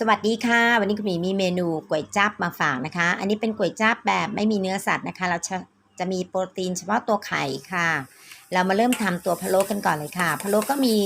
สวัสดีค่ะ วันนี้คุณหมีมีเมนูก๋วยจั๊บมาฝากนะคะ อันนี้เป็นก๋วยจั๊บแบบไม่มีเนื้อสัตว์นะคะ เราจะจะมีโปรตีนเฉพาะตัวไข่ค่ะ เรามาเริ่มทำตัวพะโล้กันก่อนเลยค่ะพะโล้ก็มี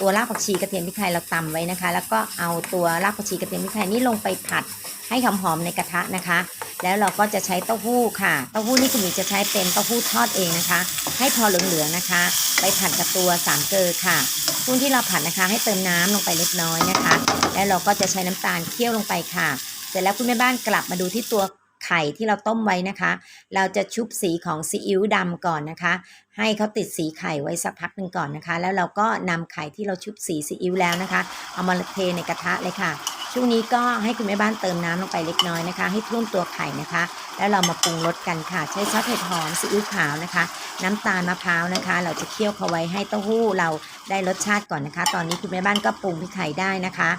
ตัวรากผักชีกระเทียมพริกไทยเราตำไว้นะคะ แล้วก็เอาตัวรากผักชีกระเทียมพริกไทยนี่ลงไปผัดให้หอมๆในกระทะนะคะ แล้วเราก็จะใช้เต้าหู้ค่ะ เต้าหู้นี่คุณหมีจะใช้เป็นเต้าหู้ทอดเองนะคะ ให้พอเหลืองๆนะคะ ไปผัดกับตัวสามเกลอค่ะช่วงที่เราผัดนะคะ ให้เติมน้ำลงไปเล็กน้อยนะคะ แล้วเราก็จะใช้น้ำตาลเคี่ยวลงไปค่ะ เสร็จแล้วคุณแม่บ้านกลับมาดูที่ตัวไข่ที่เราต้มไว้นะคะ เราจะชุบสีของซีอิ๊วดำก่อนนะคะ ให้เขาติดสีไข่ไว้สักพักหนึ่งก่อนนะคะ แล้วเราก็นำไข่ที่เราชุบสีซีอิ๊วแล้วนะคะ เอามาเทในกระทะเลยค่ะ ช่วงนี้ก็ให้คุณแม่บ้านเติมน้ำลงไปเล็กน้อยนะคะ ให้ท่วมตัวไข่นะคะ แล้วเรามาปรุงรสกันค่ะ ใช้ซอสเห็ดหอมซีอิ๊วขาวนะคะ น้ำตาลมะพร้าวนะคะ เราจะเคี่ยวเขาไว้ให้เต้าหู้เราได้รสชาติก่อนนะคะ ตอนนี้คุณแม่บ้านก็ปรุงพริกไทยได้นะคะ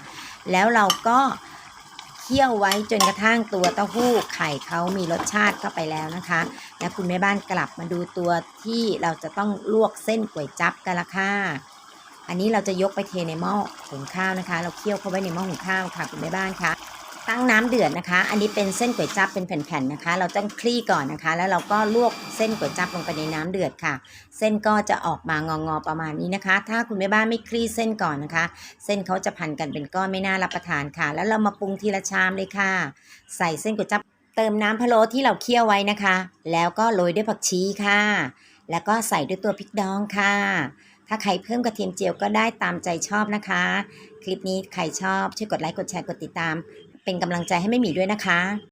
แล้วเราก็เคี่ยวไว้จนกระทั่งตัวเต้าหู้ไข่เขามีรสชาติเข้าไปแล้วนะคะ แล้วคุณแม่บ้านกลับมาดูตัวที่เราจะต้องลวกเส้นก๋วยจั๊บกันละค่ะ อันนี้เราจะยกไปเทในหม้อหุงข้าวนะคะ เราเคี่ยวเข้าไว้ในหม้อหุงข้าวค่ะคุณแม่บ้านคะตั้งน้ำเดือดนะคะ อันนี้เป็นเส้นก๋วยจั๊บเป็นแผ่นๆนะคะ เราต้องคลี่ก่อนนะคะ แล้วเราก็ลวกเส้นก๋วยจั๊บลงไปในน้ำเดือดค่ะ เส้นก็จะออกมางอๆประมาณนี้นะคะ ถ้าคุณแม่บ้านไม่คลี่เส้นก่อนนะคะ เส้นเขาจะพันกันเป็นก้อนไม่น่ารับประทานค่ะ แล้วเรามาปรุงทีละชามเลยค่ะ ใส่เส้นก๋วยจั๊บเติมน้ำพะโล้ที่เราเคี่ยวไว้นะคะ แล้วก็โรยด้วยผักชีค่ะ แล้วก็ใส่ด้วยตัวพริกดองค่ะ ถ้าใครเพิ่มกระเทียมเจียวก็ได้ตามใจชอบนะคะ คลิปนี้ใครชอบช่วยกดไลค์กดแชร์กดติดตาม เป็นกำลังใจให้แม่หมีด้วยนะคะ